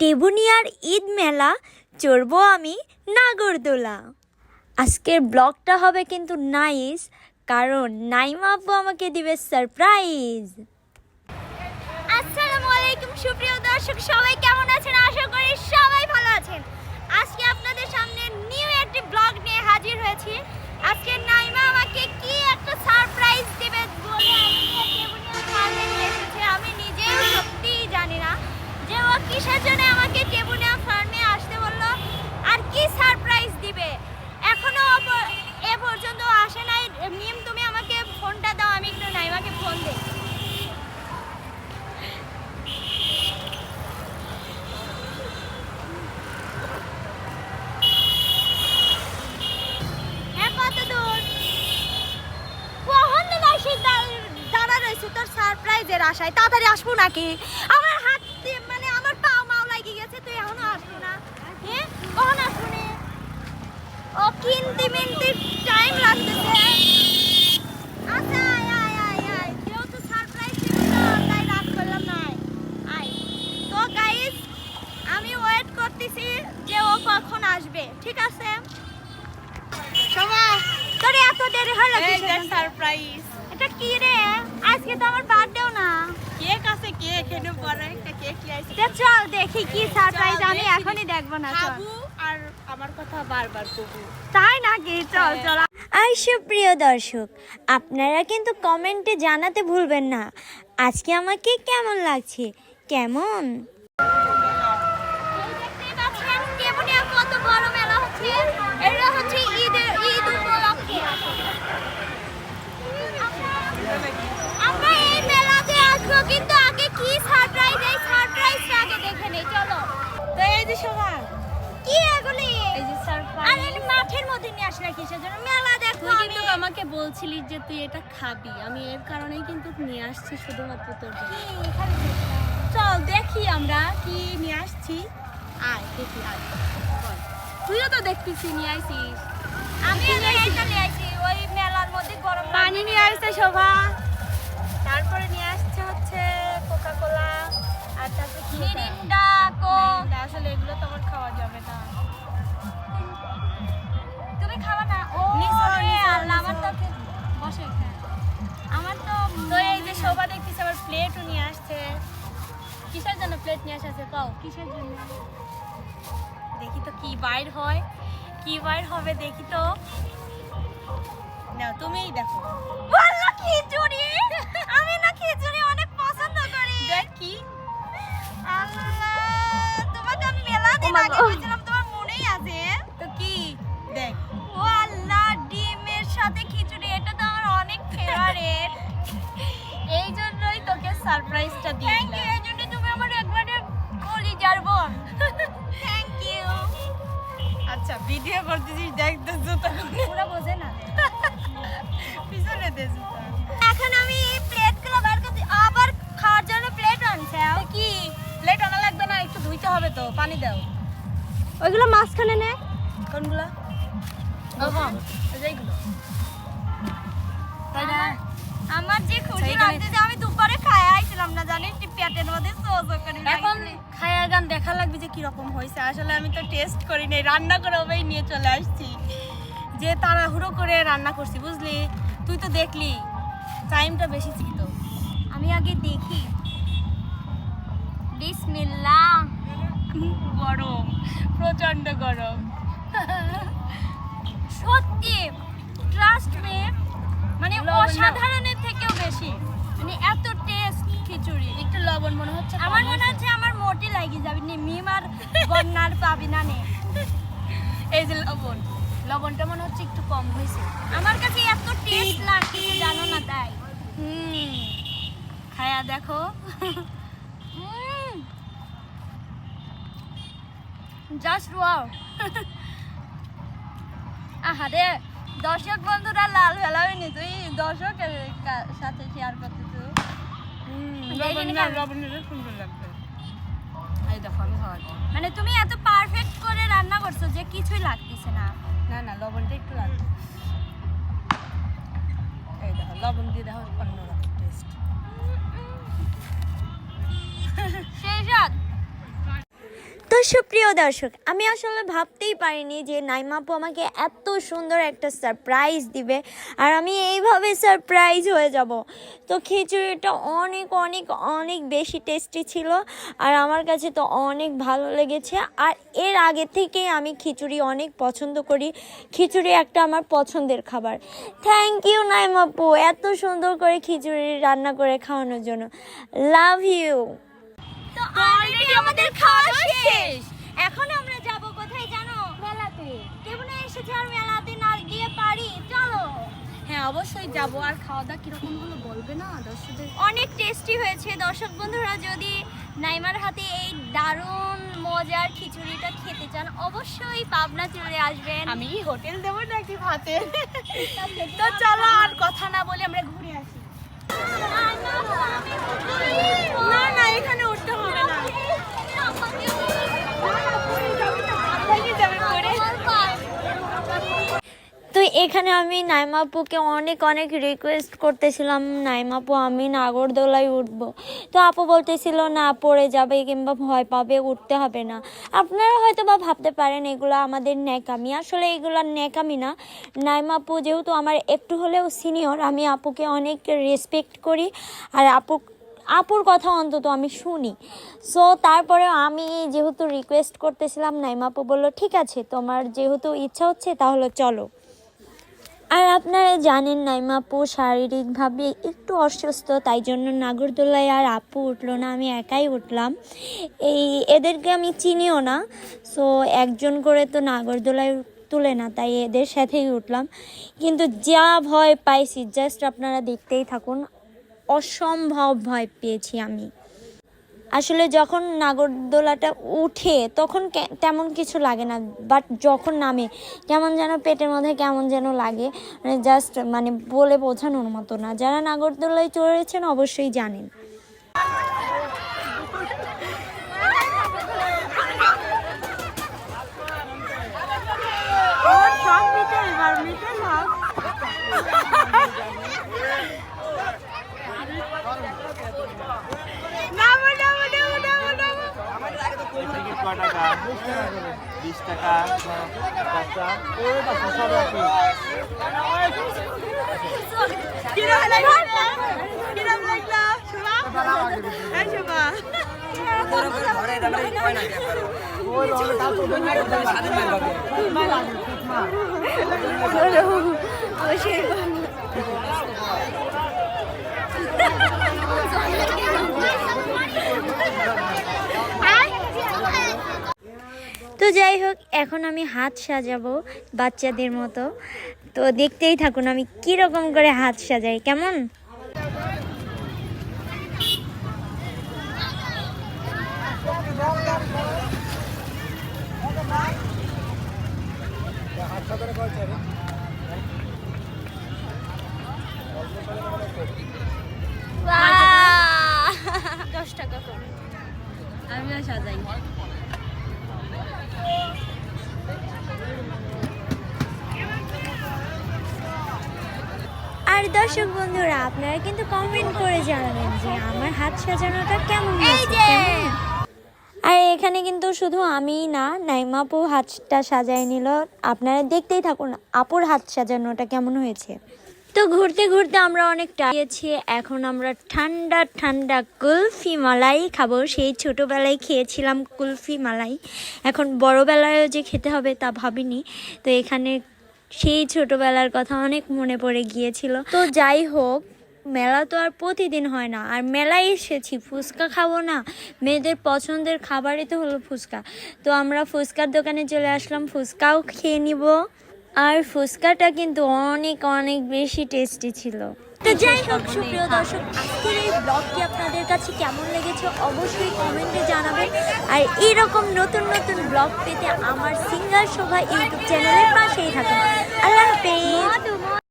টেবুনিয়ার ঈদ মেলা চড়বো আমি নাগরদোলা। আজকের ব্লগটা হবে কিন্তু নাইস, কারণ নাইমা আব্বু আমাকে দিবে সারপ্রাইজ। আসসালামু আলাইকুম, সুপ্রিয় দর্শক, সবাই কেমন আছেন? আশা করি সবাই ভালো আছেন আজকে আপনাদের সামনে নিউ একটি ব্লগ নিয়ে হাজির হয়েছি আজকে নাইমা আমাকে কি একটা সারপ্রাইজ দিবে বলে আমাকে টেবুনিয়া ফার্মে নিয়ে এসেছে আমি নিজেও সত্যিই জানি না যে ও কিসের জন্য আমাকে টেবুনিয়া ফার্মে আসতে বলল আর কি সারপ্রাইজ দিবে এখনও ও প- এ পর্যন্ত আসে নাই মিম তুমি আমাকে ফোনটা দাও আমি একটু নাইমাকে ফোন দিই হ্যাঁ কত দূর কখন থেকে আসি দা- দাঁড়া রয়েছে তোর সারপ্রাইজের আশায়। তাড়াতাড়ি আসব নাকি? আমার হাত মানে আমার পা মাও লাগি গেছে তুই এখনও আসব না। হ্যাঁ কখন আসব? নে ও কিনতে মিনতে টাইম লাগতেছে। আচ্ছা আয় আয় আয় আয়। যেহেতু সারপ্রাইজ দিবি তো তাই রাত করলাম না। আয়। তো গাইস আমি ওয়েট করতেছি যে ও কখন আসবে ঠিক আছে? শোভা তোর এত দেরি হলো? সারপ্রাইজ এটা কি রে? আজকে তো আমার বার্থডেও না। কেক আছে কেক এনে বড় একটা কেক নিয়ে আইছি তা চল দেখি কি সারপ্রাইজ আমি এখনি এখনই দেখব না চল। আর আমার কথা বারবার কবু। তাই নাকি? চল হ্যাঁ। চল। আর সুপ্রিয় দর্শক আপনারা কিন্তু কমেন্টে জানাতে ভুলবেন না। আজকে আমাকে কেমন লাগছে? কেমন? নিয়ে কিসের জন্য? মেলা দেখো তুই কিন্তু আমাকে বলছিলি যে তুই এটা খাবি। আমি এর কারণেই কিন্তু নিয়ে আসছি শুধুমাত্র তোর জন্য? চল দেখি আমরা কি নিয়ে আসছি। আয় দেখি আয়। তুইও তো দেখতেছি নিয়ে আইছিস। আমি এইটা নিয়ে আসি ওই মেলার মধ্যে গরম পানি নিয়ে আসছে শোভা। তারপরে নিয়ে আসছে হচ্ছে কোকা কোলা আর তারপরে? Mirinda Coke. আসলে এগুলো তো আমার খাওয়া যাবে না। আমার তো তো এই যে শোভা দেখতেছি আবার প্লেটও নিয়ে আসছে। কিসের জন্য প্লেট নিয়ে আসছে কও? কিসের জন্য? দেখি তো কি বাইর হয় কি বাইর হবে দেখি তো। নাও তুমিই দেখো। বলল খিচুড়ি? আমি না খিচুড়ি অনেক পছন্দ করি। দেখ কি। আল্লাহ তোমাকে আমি মেলা দিন আগে। বলছিলাম সারপ্রাইজটা থ্যাংক দিই ইউ এই জন্য তুমি আমার একবারে কলিজার বোন থ্যাংক ইউ আচ্ছা ভিডিও করতেছিস দেখ তো জুতা পুরো বোঝে না। পিছনে দে জুতা এখন আমি প্লেটগুলো বার করছি আবার খাওয়ার জন্য প্লেট আনছে। তো কি? প্লেট আনা লাগবে না একটু ধুইতে হবে তো পানি দাও। ওইগুলো মাঝখানে নে। কোনগুলো? আমার যে খুশি সেইখানে- আমি দুপুরে আইছিলাম না জানিস পেটের মধ্যে সোজো করে এখন খায়া গান দেখা লাগবে যে কীরকম হয়েছে। আসলে আমি তো টেস্ট করি নাই রান্না করে ওই নিয়ে চলে আসছি। যে তাড়াহুড়ো করে রান্না করছি বুঝলি? তুই তো দেখলি টাইমটা বেশি ছিল। আমি আগে দেখি। বিসমিল্লাহ গরম প্রচণ্ড গরম। সত্যি ট্রাস্ট মি মানে। অসাধারণের থেকেও বেশি। মানে এত খিচুড়ি একটু লবণ মনে হচ্ছে আমার মনে হচ্ছে আমার মোটি লাগি যাবে নি মিম আর বন্যার পাবি না নে। এই যে লবণ লবণটা মনে হচ্ছে একটু কম হয়েছে। আমার কাছে এত টেস্ট লাগছে জানো না তাই। হুম খায়া দেখো। জাস্ট ওয়াও আহারে দর্শক বন্ধুরা লাল ফেলাবি নি তুই দর্শকের সাথে শেয়ার করতে মানে তুমি এত পারফেক্ট করে রান্না করছ যে কিছুই লাগতেছে না। না না লবণটা একটু লাগবে এই দেখো লবণ দিয়ে দেখো অন্যরকম টেস্ট সেই সাথ সুপ্রিয় দর্শক, আমি আসলে ভাবতেই পারিনি যে নাইমা আপু আমাকে এত সুন্দর একটা সারপ্রাইজ দিবে আর আমি এইভাবে সারপ্রাইজ হয়ে যাব। তো খিচুড়িটা অনেক অনেক অনেক বেশি টেস্টি ছিল আর আমার কাছে তো অনেক ভালো লেগেছে আর এর আগে থেকেই আমি খিচুড়ি অনেক পছন্দ করি। খিচুড়ি একটা আমার পছন্দের খাবার। থ্যাংক ইউ নাইমা আপু, এত সুন্দর করে খিচুড়ি রান্না করে খাওয়ানোর জন্য। লাভ ইউ তো অলরেডি আমাদের খাওয়া শেষ। এখন আমরা যাব কোথায় জানো? মেলাতে। কেমন এসেছে আর মেলাতে না গিয়ে পারি? চলো। হ্যাঁ অবশ্যই যাব। আর খাওয়া দাওয়া কীরকম হলো বলবে না দর্শকদের? অনেক টেস্টি হয়েছে। দর্শক বন্ধুরা যদি নাইমার হাতে এই দারুণ মজার খিচুড়িটা খেতে চান অবশ্যই পাবনা চলে আসবেন। আমি হোটেল দেবো নাকি ভাতে? তো চলো আর কথা না বলে আমরা ঘুরে আসি। না না এখানে উঠতে হবে না তো এখানে আমি নাইমাপুকে অনেক অনেক রিকোয়েস্ট করতেছিলাম, নাইমাপু, আমি নাগরদোলায় উঠবো। তো আপু বলতেছিল, না, পড়ে যাবে কিংবা ভয় পাবে, উঠতে হবে না। আপনারা হয়তো বা ভাবতে পারেন, এগুলো আমাদের ন্যাকামি। আসলে এগুলো ন্যাকামি না। নাইমাপু যেহেতু আমার একটু হলেও সিনিয়র আমি আপুকে অনেক রেসপেক্ট করি। আর আপু, আপুর কথা অন্তত আমি শুনি। সো তারপরে আমি যেহেতু রিকোয়েস্ট করতেছিলাম, নাইমাপু বলল, ঠিক আছে, তোমার যেহেতু ইচ্ছা হচ্ছে, তাহলে চলো। আর আপনারা জানেন নাইমাপু শারীরিকভাবে একটু অসুস্থ, তাই জন্য নাগরদোলায় আর আপু উঠল না, আমি একাই উঠলাম। এই, এদেরকে আমি চিনিও না সো একজন করে তো নাগরদোলায় তুলে না, তাই এদের সাথেই উঠলাম। কিন্তু যা ভয় পাইছি জাস্ট আপনারা দেখতেই থাকুন, অসম্ভব ভয় পেয়েছি আমি। আসলে যখন নাগরদোলাটা উঠে, তখন তেমন কিছু লাগে না বাট যখন নামে, কেমন যেন পেটের মধ্যে কেমন যেন লাগে মানে জাস্ট মানে বলে বোঝানোর মতো না। যারা নাগরদোলায় চড়েছেন অবশ্যই জানেন সব মিটে এবার মিটে সব নামো নামো নামো নামো নামো টিকিট ক টাকা বিশ টাকা পাঁচটা সব আছে কিরম লাগল কিরম লাগল শোভা এই শোভা তো যাই হোক এখন আমি হাত সাজাবো বাচ্চাদের মতো। তো দেখতেই থাকুন আমি কীরকম করে হাত সাজাই কেমন? দশ টাকা করে। আমিও সাজাই। দর্শক বন্ধুরা আপনারা কিন্তু কমেন্ট করে জানাবেন যে আমার হাত সাজানোটা কেমন হয়েছে আর এখানে কিন্তু শুধু আমিই না নাইমাপু হাতটা সাজায় নিল। আপনারা দেখতেই থাকুন আপুর হাত সাজানোটা কেমন হয়েছে। তো ঘুরতে ঘুরতে আমরা অনেক গিয়েছি এখন আমরা ঠান্ডা ঠান্ডা কুলফি মালাই খাব। সেই ছোটোবেলায় খেয়েছিলাম কুলফি মালাই। এখন বড়বেলায়ও যে খেতে হবে তা ভাবিনি। তো এখানে সেই ছোটবেলার কথা অনেক মনে পড়ে গিয়েছিল। তো যাই হোক, মেলা তো আর প্রতিদিন হয় না। আর মেলায় এসেছি, ফুচকা খাব না। মেয়েদের পছন্দের খাবারই তো হলো ফুচকা। তো আমরা ফুচকার দোকানে চলে আসলাম, ফুচকাও খেয়ে নিব। আর ফুচকাটা কিন্তু অনেক অনেক বেশি টেস্টি ছিল। তো যাই হোক, সুপ্রিয় দর্শক, আজকের এই ব্লগটি আপনাদের কাছে কেমন লেগেছে অবশ্যই কমেন্টে জানাবেন। আর এরকম নতুন নতুন ব্লগ পেতে আমার সিঙ্গার শোভা ইউটিউব চ্যানেলের পাশেই থাকুন। আল্লাহ হাফেজ।